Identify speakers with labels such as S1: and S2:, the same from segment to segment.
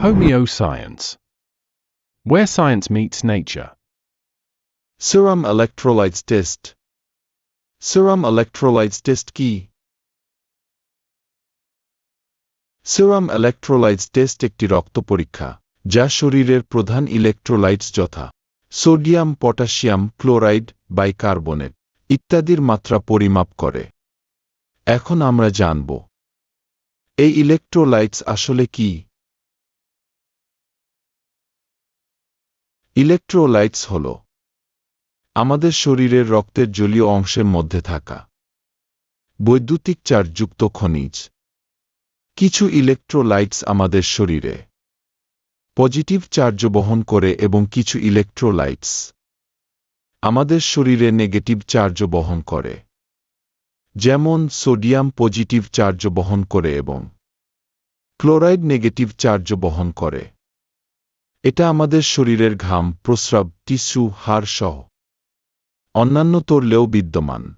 S1: Homeo Science. Where science meets nature.
S2: Serum electrolytes test. Serum electrolytes test কি সেরাম electrolytes test একটি রক্ত পরীক্ষা, যা শরীরের প্রধান ইলেকট্রোলাইটস যথা সোডিয়াম পটাশিয়াম ক্লোরাইড বাইকার্বনেট ইত্যাদির মাত্রা পরিমাপ করে এখন আমরা জানব, এই ইলেকট্রোলাইটস আসলে কি ইলেকট্রোলাইটস হল আমাদের শরীরের রক্তের জলীয় অংশের মধ্যে থাকা বৈদ্যুতিক চার্জযুক্ত খনিজ। কিছু ইলেকট্রোলাইটস আমাদের শরীরে পজিটিভ চার্জ বহন করে এবং কিছু ইলেকট্রোলাইটস আমাদের শরীরে নেগেটিভ চার্জ বহন করে, যেমন সোডিয়াম পজিটিভ চার্জ বহন করে এবং ক্লোরাইড নেগেটিভ চার্জ বহন করে। এটা আমাদের শরীরের ঘাম প্রস্রাব টিস্যু হাড় সহ। অন্যান্য তরলেও বিদ্যমান।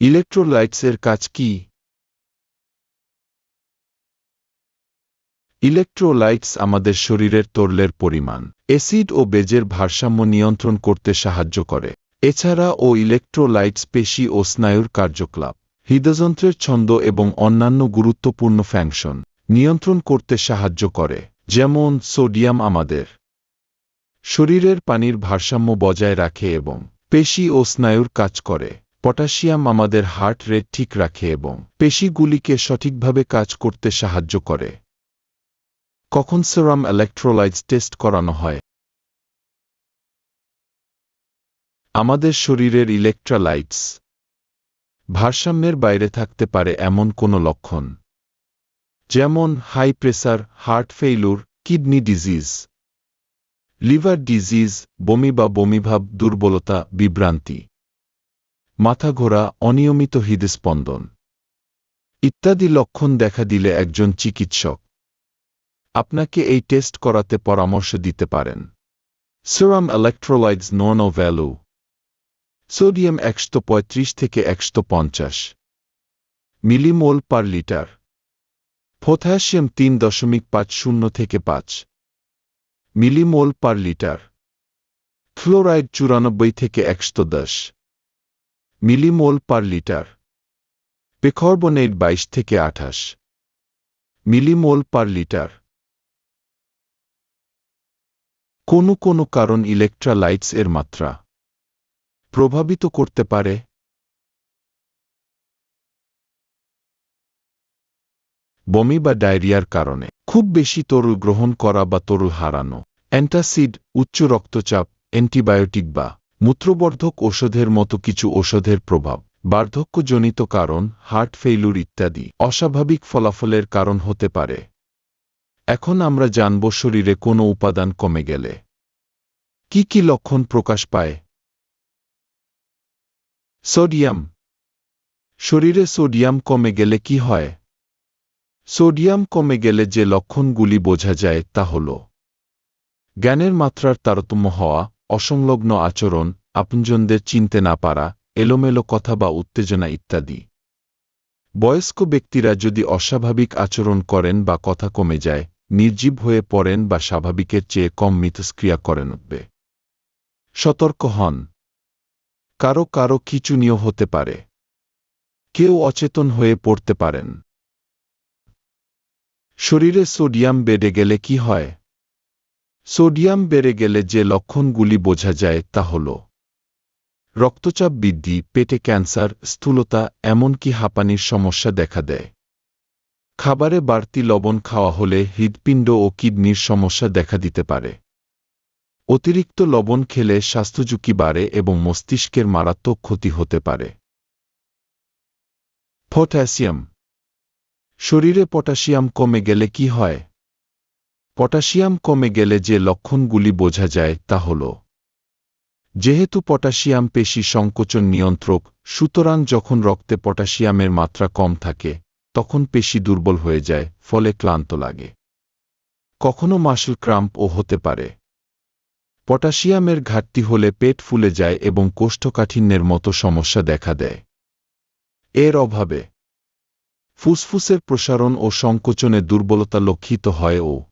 S2: ইলেকট্রোলাইটসের কাজ কি? ইলেকট্রোলাইটস আমাদের শরীরের তরলের পরিমাণ, অ্যাসিড ও বেজের ভারসাম্য নিয়ন্ত্রণ করতে সাহায্য করে। এছাড়া ও ইলেকট্রোলাইটস পেশি ও স্নায়ুর কার্যকলাপ, হৃদযন্ত্রের ছন্দ এবং অন্যান্য গুরুত্বপূর্ণ ফ্যাংশন নিয়ন্ত্রণ করতে সাহায্য করে, যেমন সোডিয়াম আমাদের শরীরের পানির ভারসাম্য বজায় রাখে এবং পেশি ও স্নায়ুর কাজ করে। পটাশিয়াম আমাদের হার্ট রেট ঠিক রাখে এবং পেশিগুলিকে সঠিকভাবে কাজ করতে সাহায্য করে। কখন সেরাম ইলেকট্রোলাইটস টেস্ট করানো হয়? আমাদের শরীরের ইলেকট্রোলাইটস ভারসাম্যের বাইরে থাকতে পারে এমন কোনো লক্ষণ, যেমন high pressure heart failure kidney disease liver disease বমি বা বমিভাব, দুর্বলতা, বিভ্রান্তি মাথা ঘোরা অনিয়মিত হৃদস্পন্দন ইত্যাদি লক্ষণ দেখা দিলে একজন চিকিৎসক আপনাকে এই টেস্ট করাতে পরামর্শ দিতে পারেন। সেরাম ইলেকট্রোলাইটস নন ভ্যালু সোডিয়াম একশো পঁয়ত্রিশ থেকে একশো পঞ্চাশ মিলিমোল পার লিটার পটাশিয়াম তিন দশমিক পাঁচ শূন্য থেকে পাঁচ মিলিমোল পার লিটার ফ্লোরাইড চুরানব্বই থেকে একশো দশ মিলিমোল পার লিটার পেকর্বনেট বাইশ থেকে আঠাশ মিলিমোল পার লিটার কোনো কোনো কারণ ইলেকট্রালাইটস এর মাত্রা প্রভাবিত করতে পারে। বমি বা ডায়রিয়ার কারণে খুব বেশি তরল গ্রহণ করা বা তরল হারানো, অ্যান্টাসিড, উচ্চ রক্তচাপ, অ্যান্টিবায়োটিক বা মূত্রবর্ধক ওষুধের মতো কিছু ওষুধের প্রভাব, বার্ধক্যজনিত কারণ, হার্ট ফেইলুর ইত্যাদি অস্বাভাবিক ফলাফলের কারণ হতে পারে। এখন আমরা জানব শরীরে কোনো উপাদান কমে গেলে। কি কি লক্ষণ প্রকাশ পায়? সোডিয়াম। শরীরে সোডিয়াম কমে গেলে কি হয়? সোডিয়াম কমে গেলে যে লক্ষণগুলি বোঝা যায় তা হল জ্ঞানের মাত্রার তারতম্য হওয়া, অসংলগ্ন আচরণ, আপনজনদের চিনতে না পারা, এলোমেলো কথা বা উত্তেজনা ইত্যাদি। বয়স্ক ব্যক্তিরা যদি অস্বাভাবিক আচরণ করেন বা কথা কমে যায় নির্জীব হয়ে পড়েন বা স্বাভাবিকের চেয়ে কম মিথস্ক্রিয়া করেন উঠবে সতর্ক হন। কারও কারও খিচুনিও হতে পারে। কেউ অচেতন হয়ে পড়তে পারেন। শরীরে সোডিয়াম বেড়ে গেলে কি হয়? সোডিয়াম বেড়ে গেলে যে লক্ষণগুলি বোঝা যায় তা হল রক্তচাপ বৃদ্ধি, পেটে ক্যান্সার, স্থূলতা, এমনকি হাঁপানির সমস্যা দেখা দেয়। খাবারে বাড়তি লবণ খাওয়া হলে হৃদপিণ্ড ও কিডনির সমস্যা দেখা দিতে পারে। অতিরিক্ত লবণ খেলে স্বাস্থ্যঝুঁকি বাড়ে এবং মস্তিষ্কের মারাত্মক ক্ষতি হতে পারে। পটাশিয়াম। শরীরে পটাশিয়াম কমে গেলে কি হয়? পটাশিয়াম কমে গেলে যে লক্ষণগুলি বোঝা যায় তা হল, যেহেতু পটাশিয়াম পেশি সংকোচন নিয়ন্ত্রক, সুতরাং যখন রক্তে পটাশিয়ামের মাত্রা কম থাকে তখন পেশি দুর্বল হয়ে যায়, ফলে ক্লান্ত লাগে। কখনো মাসল ক্রাম্পও হতে পারে। পটাশিয়ামের ঘাটতি হলে পেট ফুলে যায় এবং কোষ্ঠকাঠিন্যের মতো সমস্যা দেখা দেয়। এর অভাবে ফুসফুসের প্রসারণ ও সংকোচনে দুর্বলতা লক্ষিত হয় ও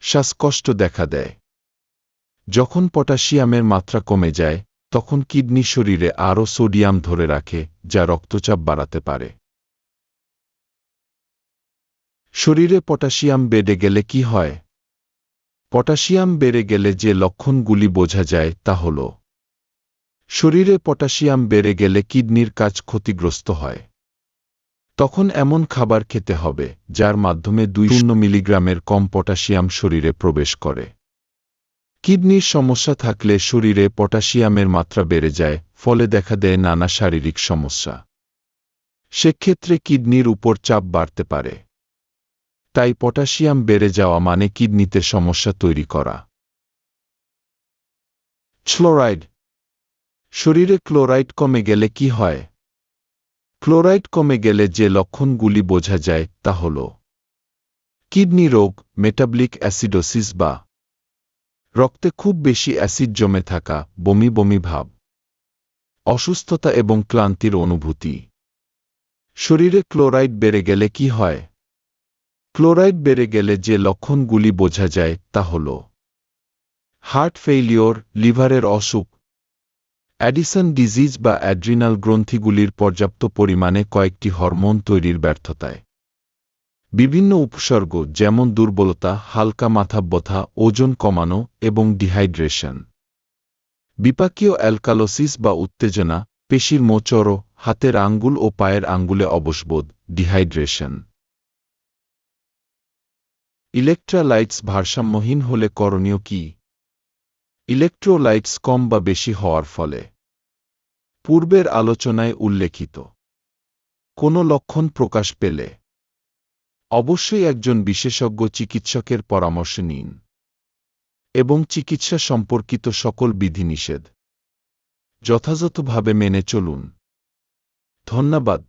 S2: শ্বাসকষ্ট দেখা দেয়। যখন পটাশিয়ামের মাত্রা কমে যায়, তখন কিডনি শরীরে আরও সোডিয়াম ধরে রাখে, যা রক্তচাপ বাড়াতে পারে। শরীরে পটাশিয়াম বেড়ে গেলে কি হয়? পটাশিয়াম বেড়ে গেলে যে লক্ষণগুলি বোঝা যায় তা হল, শরীরে পটাশিয়াম বেড়ে গেলে কিডনির কাজ ক্ষতিগ্রস্ত হয়। তখন এমন খাবার খেতে হবে যার মাধ্যমে দুই শূন্য মিলিগ্রামের কম পটাশিয়াম শরীরে প্রবেশ করে। কিডনির সমস্যা থাকলে শরীরে পটাশিয়ামের মাত্রা বেড়ে যায়, ফলে দেখা দেয় নানা শারীরিক সমস্যা। সেক্ষেত্রে কিডনির উপর চাপ বাড়তে পারে। তাই পটাশিয়াম বেড়ে যাওয়া মানে কিডনিতে সমস্যা তৈরি করা। ক্লোরাইড। শরীরে ক্লোরাইড কমে গেলে কি হয়? ক্লোরাইড কমে গেলে যে লক্ষণগুলি বোঝা যায় তা হল কিডনি রোগ, মেটাবলিক অ্যাসিডোসিস বা রক্তে খুব বেশি অ্যাসিড জমে থাকা, বমি বমি ভাব, অসুস্থতা এবং ক্লান্তির অনুভূতি। শরীরে ক্লোরাইড বেড়ে গেলে কি হয়? ক্লোরাইড বেড়ে গেলে যে লক্ষণগুলি বোঝা যায় তা হল হার্ট ফেইলিওর, লিভারের অসুখ, অ্যাডিসন ডিজিজ বা অ্যাড্রিনাল গ্রন্থিগুলির পর্যাপ্ত পরিমাণে কয়েকটি হরমোন তৈরির ব্যর্থতায়। বিভিন্ন উপসর্গ যেমন দুর্বলতা, হালকা মাথা ব্যথা ওজন কমানো এবং ডিহাইড্রেশন। বিপাকীয় অ্যালকালোসিস বা উত্তেজনা, পেশির মোচড়ো, হাতের আঙ্গুল ও পায়ের আঙ্গুলে অবসবোধ ডিহাইড্রেশন। ইলেকট্রালাইটস ভারসাম্যহীন হলে করণীয় কি? ইলেকট্রোলাইটস কম বা বেশি হওয়ার ফলে। পূর্বের আলোচনায় উল্লেখিত। কোনো লক্ষণ প্রকাশ পেলে? অবশ্যই একজন বিশেষজ্ঞ চিকিৎসকের পরামর্শ নিন। এবং চিকিৎসা সম্পর্কিত সকল বিধিনিষেধ যথাযথভাবে মেনে চলুন। ধন্যবাদ।